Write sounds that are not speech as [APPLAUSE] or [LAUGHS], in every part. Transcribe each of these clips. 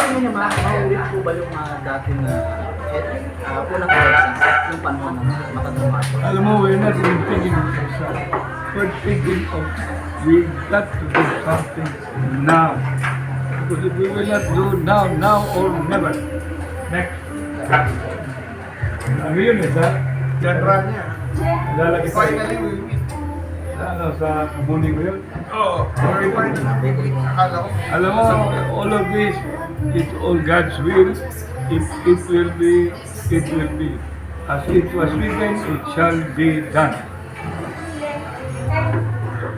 tingin niyo, ma- maulit po ba yung mga dati na eh, uh, unang elections yung panahon ng matandang Marcos? Alam mo, we're not even thinking of ourselves. We're thinking of we got to do something now. Because if we will not do now, now or never. Next. Ano yun eh, sa Genre niya. lalaki tayo. Finally, we ano, sa kamuning ko yun. Oo. Akala ko. Alam mo, all of this, it's all God's will. If it will be, it will be. As it was written, it shall be done.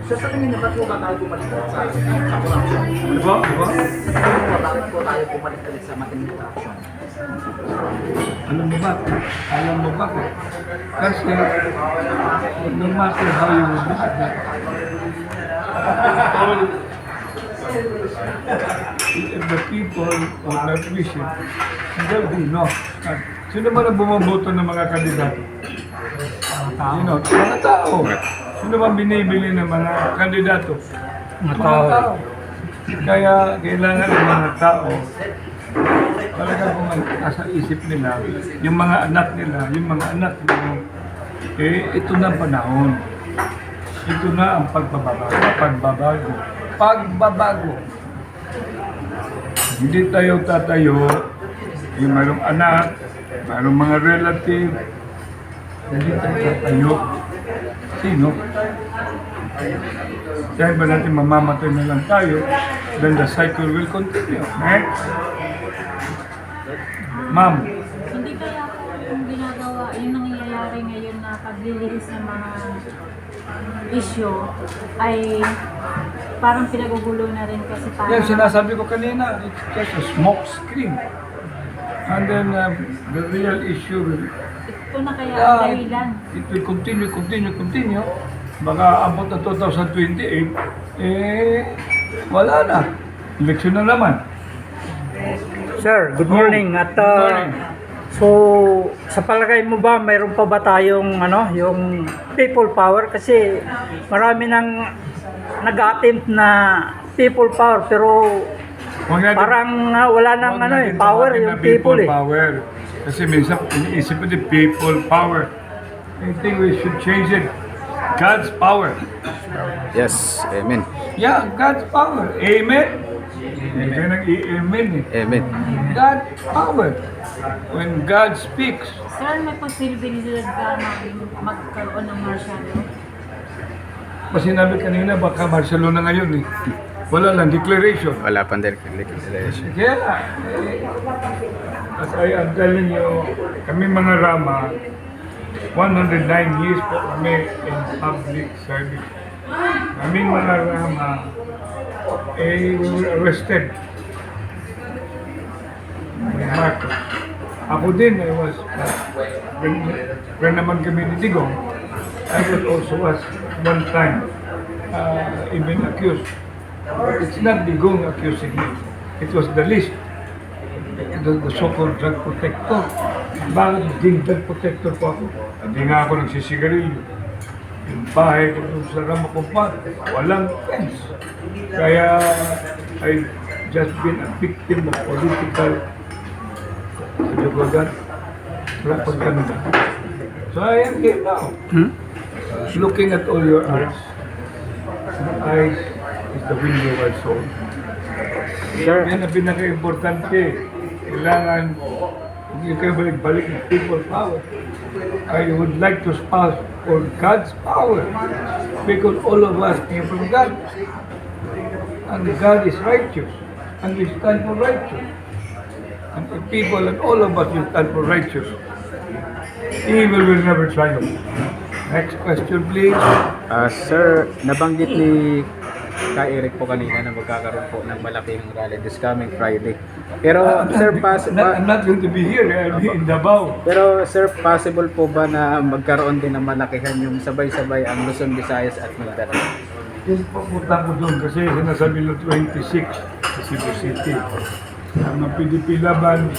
So sa tingin niyo, ba't po ba tayo bumalik sa sa corruption? Diba? Diba? Bakit po, tayo bumalik ulit sa matinding corruption? Alam mo ba? Alam mo ba? Kasi no matter how you look at that, all [LAUGHS] if the people would not wish it, there'll be no. Sino ba na bumaboto ng mga kandidato? Sino? Mga tao. Sino ba binibili ng mga kandidato? Mga tao. Kaya kailangan ng mga tao talaga kung nasa isip nila, yung mga anak nila, yung mga anak mo, eh, ito na ang panahon. Ito na ang pagbabago. Pagbabago. Pagbabago. Hindi tayo tatayo, yung mayroong anak, mayroong mga relative, hindi tayo tatayo. Sino? Dahil ba natin mamamatay na lang tayo, then the cycle will continue. Next. Ma'am, Hindi kaya po yung ginagawa, yung nangyayari ngayon na paglilihis ng mga issue ay parang pinagugulo na rin kasi parang yan sinasabi ko kanina, it's just a smoke screen. And then um, the real issue will, ito na kaya yeah, ang it, dahilan. it will continue, continue, continue. Baka abot na 2028, eh, wala na. Eleksyon na naman. Sir, good morning. At Good uh, morning. so sa palagay mo ba mayroon pa ba tayong ano, yung people power kasi marami nang nag-attempt na people power pero Huwag natin- parang uh, wala nang ano eh, power yung na people eh. power. Kasi minsan, iniisip mo din people power. I think we should change it. God's power. Yes, amen. Yeah, God's power. Amen. Kayo nag-i-amen eh. Amen. God's power. When God speaks, Sir, may posibilidad ba magkaroon ng martial law? mas sinabi kanina baka martial law na ngayon eh. Wala lang, declaration. Wala pang declaration. Kaya eh, as I am telling you, kami mga Rama, 109 years po kami in public service. Kaming mga Rama, eh, we were arrested. By Marcos. Ako din, I was, when, when naman kami ni Digong, I was also was one time uh, even accused. But it's not Digong accusing me. It was the list. The, the so-called drug protector. Bakit din drug protector po ako? Hindi nga ako nagsisigarilyo. Yung bahay ko dun sa Ramakumpat, walang fence. Kaya I just been a victim of political propaganda. So I am here now. Looking at all your eyes. The eyes is the window of our soul. Sir, Yan ang pinaka-importante. Kailangan hindi kayo balik-balik ng people power. I would like to spouse for God's power because all of us came from God. And God is righteous. And we stand for righteous. And if people and all of us will stand for righteous, evil will never triumph. Next question, please. Ah, sir, nabanggit ni Ka Eric po kanina na magkakaroon po ng malaking rally this coming Friday. Pero sir, pass, I'm not, I'm not going to be here. I'll be in Davao. pero sir, possible po ba na magkaroon din ng malakihan yung sabay-sabay ang Luzon, Visayas at Mindanao? Yes, pupunta ko doon kasi sinasabi ng 26 sa Cebu City. Ang PDP laban,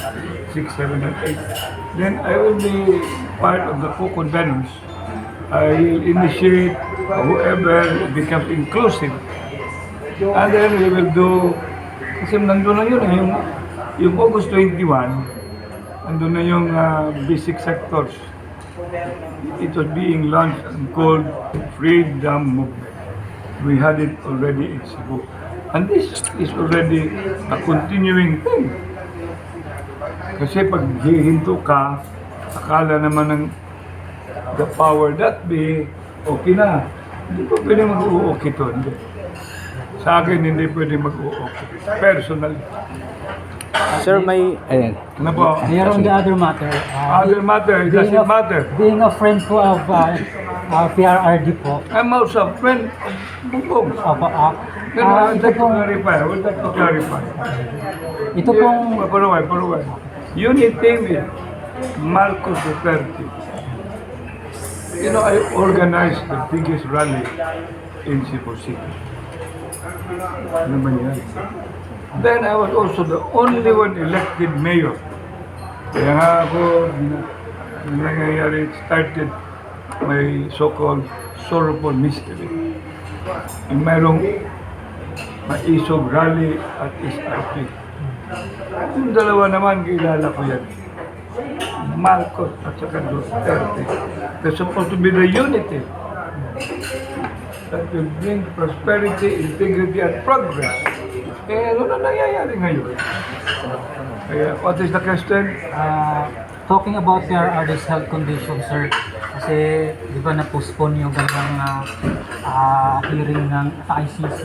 6, 7, and 8. Then I will be part of the co-conveners. I will initiate whoever becomes inclusive. And then we will do, kasi nandun na yun, eh, yung yung August 21, andun na yung ah, basic sectors. It was being launched and called Freedom Movement. We had it already in Cebu. And this is already a continuing thing. Kasi pag hihinto ka, akala naman ng the power that be, okay na. Hindi pa pwede mag-uokay to. Hindi. Sa akin, hindi pwede mag-uokay. Personal. Sir, may... Ayan. Ano po? Here on the other matter, uh, Other matter, it being, doesn't a, matter. being a friend po of uh, uh, PRRD po, I'm also a friend. Bukong. Opo, uh, Then uh, I would ito like to pong, clarify. I would like to clarify. ito pong, Yeah, Paruway, paruway. Unity with Marcos Duterte. You know, I organized the biggest rally in Cebu City. Ano? Then I was also the only one elected mayor. Kaya nga ako, na- na nangyayari, started my so-called sorrowful mystery. Yung mayroong maisog rally at SRP. Yung dalawa naman, kilala ko yan. Marcos at saka Duterte. They're supposed to be the unity that will bring prosperity, integrity, and progress. Eh, ano na nangyayari ngayon? Kaya, what is the question? uh, talking about PRRD's health condition, sir, kasi di ba na-postpone yung kanyang uh, uh, hearing ng sa ICC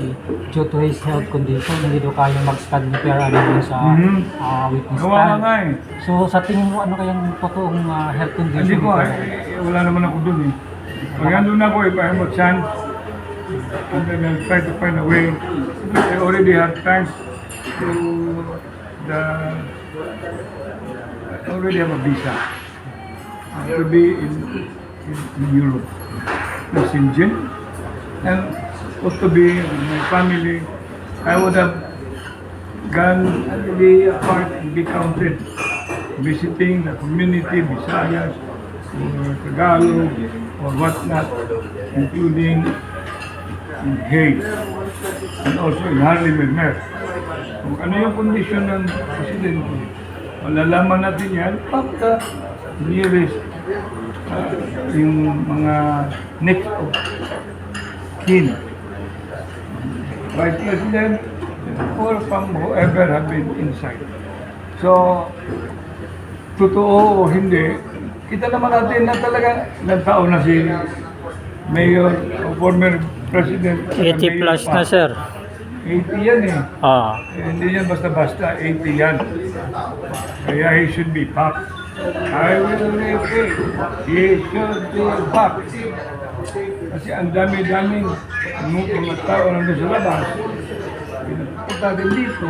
due to his health condition, hindi daw kaya mag-stand ni PRRD dun sa uh, witness Gawa nga stand. nga eh. So sa tingin mo, ano kayang totoong uh, health condition? Hindi ko, ni eh, wala naman ako dun eh. Pag andun ako, if I have a chance, and then I'll try to find a way. I already have thanks to the, I already have a visa to be in, in, in Europe. Na Shenzhen. And supposed to be my family. I would have gone and be a part and be counted visiting the community, Visayas, or Tagalog, or whatnot, including in Hague, and also in Harlem Kung ano yung kondisyon ng presidente, malalaman natin yan pagka nearest uh, yung mga next of kin. Vice President, or from whoever have been inside. So, totoo o hindi, kita naman natin na talaga ilang taon na si Mayor o former President. 80 plus na, sir. 80 yan eh. Ah. Eh, Hindi yan basta-basta, 80 yan. Kaya he should be back. I will repeat, he should be back. Kasi ang dami-daming mga tao nandun sa labas. Pinapunta din dito.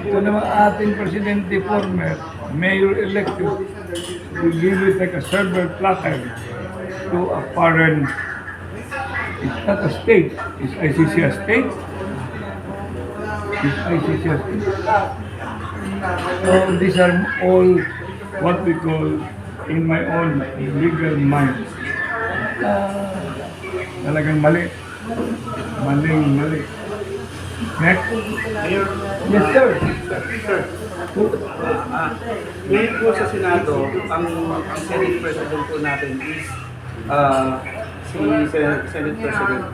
Ito naman ating presidente former, mayor-elected, will give it like a silver platter to a foreign It's not a state. Is ICC a state? Is ICC a state? So these are all what we call, in my own legal mind, uh, talagang mali. Maling mali. Next. Yes, sir. Ah, ngayon po sa Senado, ang, ang Senate President po natin is ah, si Sen- Senate President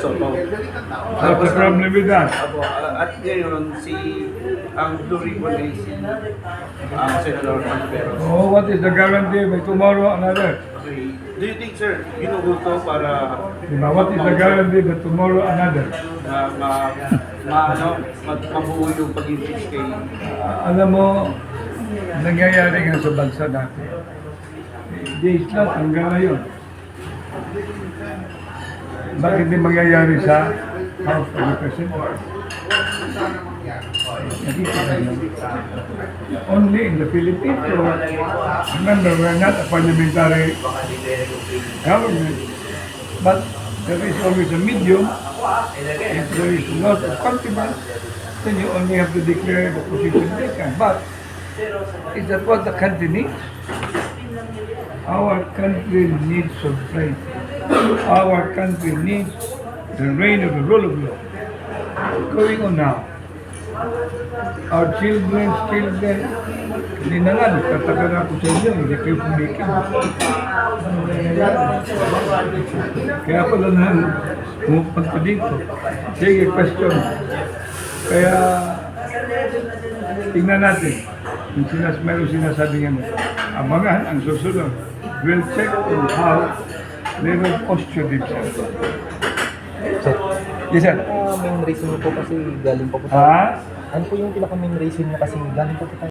Soto. What's the problem with that? Apo, ah, at ngayon, si ang Blue Ribbon ay si ah, Senator Pampero. Oh, what is the guarantee by tomorrow another? Do you think, sir, ginugo to para Diba? What is the guarantee that tomorrow another? ma, ma, ma, ano, mabuo yung pag-impeach kay Ah, alam mo, nangyayari nga sa bansa natin. Days lang, hanggang ngayon. Bakit hindi mangyayari sa House of Representatives? Only in the Philippines. So, remember, we're not a parliamentary government. But there is always a medium. If there is loss of confidence, then you only have to declare the position vacant. But is that what the country needs? Our country needs sobriety. Our country needs the reign of the rule of law. Going on now? our children's children, hindi na nga, nagtatagal ako sa inyo, hindi kayo nangyayari? Kaya pala na pumupunta dito. Sige, question. Kaya, tingnan natin. Yung sinas, mayroong sinasabi nga mo, abangan ang susunod. We'll check on how they will posture themselves. Sir, Yes, sir. ah, main reason niyo po kasi galing po po tayo. Ha? Ano po yung pinaka main reason niyo kasi galing po po tayo